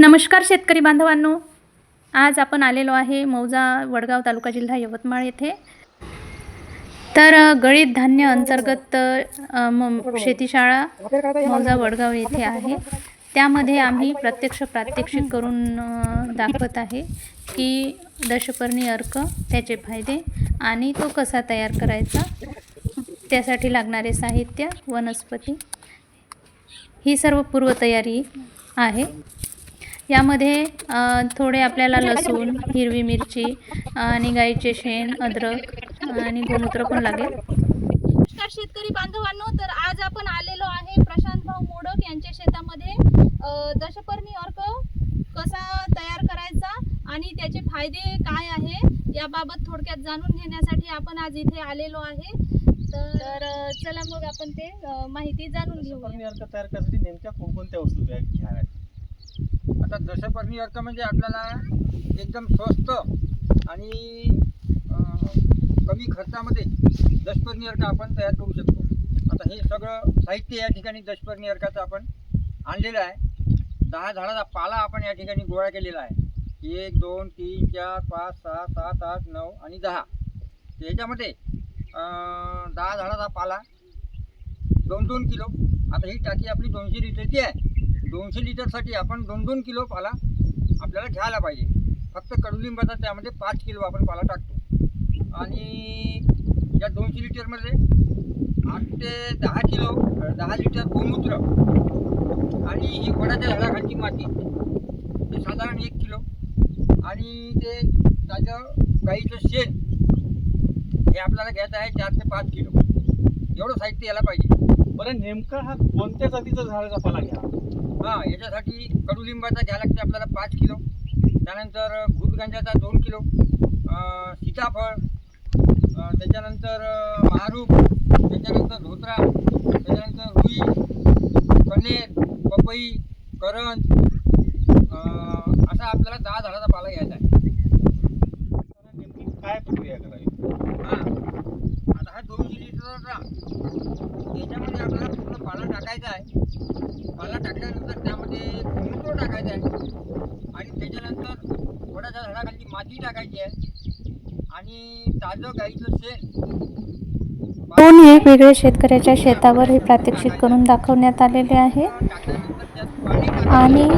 नमस्कार शेतकरी बांधवांनो. आज आपण आलेलो आहे मौजा वडगाव तालुका जिल्हा यवतमाळ येथे. तर गळीत धान्य अंतर्गत शेतीशाळा मौजा वडगाव येथे आहे. त्यामध्ये आम्ही प्रत्यक्ष प्रात्यक्षिक करून दाखवत आहे की दशपर्णी अर्क त्याचे फायदे आणि तो कसा तयार करायचा त्यासाठी लागणारे साहित्य वनस्पती ही सर्व पूर्वतयारी आहे. यामध्ये थोडे आपल्याला लसूण हिरवी मिरची आणि गाईचे शेण अद्रक आणि गोमूत्र पण लागेल. नमस्कार शेतकरी बांधवांनो तर आज आपण आलेलो आहे प्रशांत भाऊ मोडक यांच्या शेतामध्ये. दशपर्णी अर्क कसा तयार करायचा आणि त्याचे फायदे काय आहे याबाबत थोडक्यात जाणून घेण्यासाठी आपण आज इथे आलेलो आहे. तर चला मग आपण ते माहिती जाणून घेऊया. दशपर्णी अर्क तयार करण्यासाठी नेमक्या कोणकोणत्या वस्तू घ्या- घ्याव्यात जसं दशपर्णी अर्क म्हणजे आपल्याला एकदम स्वस्त आणि कमी खर्चामध्ये दशपर्णी अर्क आपण तयार करू शकतो. आता हे सगळं साहित्य या ठिकाणी दशपर्णी अर्काचं आपण आणलेलं आहे. दहा झाडाचा पाला आपण या ठिकाणी गोळा केलेला आहे. एक दोन तीन चार पाच सहा सात आठ नऊ आणि दहा. याच्यामध्ये दहा झाडाचा पाला दोन दोन किलो. आता ही टाकी आपली दोनशे लिटरची आहे. दोनशे लिटरसाठी आपण दोन दोन किलो पाला आपल्याला घ्यायला पाहिजे. फक्त कडुलिंबाचा त्यामध्ये पाच किलो आपण पाला टाकतो. आणि या दोनशे लिटरमध्ये आठ ते दहा किलो दहा लिटर गोमूत्र आणि ही वडाच्या झाडाखालची माती. ते साधारण एक किलो. आणि ते ताजं गाईचं शेण हे आपल्याला घ्यायचं आहे चार ते पाच किलो. एवढं साहित्य याला पाहिजे. बरं नेमका हा कोणत्या जातीचा झाडाचा पाला घ्या हां याच्यासाठी कडुलिंबाचा घ्यायला लागते आपल्याला पाच किलो. त्यानंतर भूतगंजाचा दोन किलो. अं, सीताफळ. अं, त्याच्यानंतर अं, महारूप. त्याच्यानंतर धोत्रा. त्याच्यानंतर रुई. कनेर पपई करंज. अं, असा आपल्याला दहा झाडाचा पाला घ्यायचा आहे. तर नेमकी काय प्रक्रिया करावी? हां. दोन लिटर लिटरचा याच्यामध्ये आपल्याला पूर्ण पाला टाकायचा आहे. पाला टाकल्यानंतर त्यामध्ये गोमूत्र टाकायचा आहे. आणि त्याच्यानंतर वडाच्या झाडाखाली माती टाकायची आहे. आणि ताजं गाईचं शेण. दोन वेगवेगळे शेतकऱ्याच्या शेतावर हे प्रात्यक्षिक करून दाखवण्यात आलेले आहे. आणि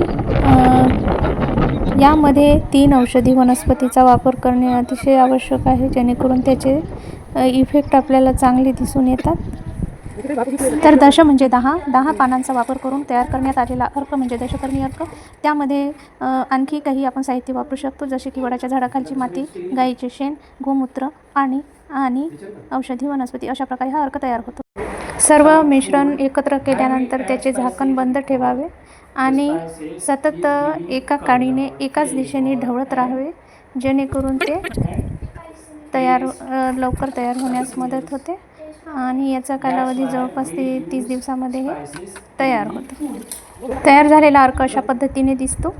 यामध्ये तीन औषधी वनस्पतीचा वापर करणे अतिशय आवश्यक आहे जेणेकरून त्याचे इफेक्ट आपल्याला चांगले दिसून येतात. तर दश म्हणजे दहा. दहा पानांचा वापर करून तयार करण्यात आलेला अर्क म्हणजे दशकर्मी अर्क. त्यामध्ये आणखी काही आपण साहित्य वापरू शकतो जसे की वडाच्या झाडाखालची माती गाईचे शेण गोमूत्र पाणी आणि औषधी वनस्पती अशा प्रकारे हा अर्क तयार होतो. सर्व मिश्रण एकत्र केल्यानंतर त्याचे झाकण बंद ठेवावे आणि सतत एका काडीने एकाच दिशेने ढवळत राहावे जेणेकरून ते तयार लवकर तयार होण्यास मदत होते. आणि याचा कालावधी जवळपास ते तीस दिवसामध्ये हे तयार होतं. तयार झालेला अर्क अशा पद्धतीने दिसतो.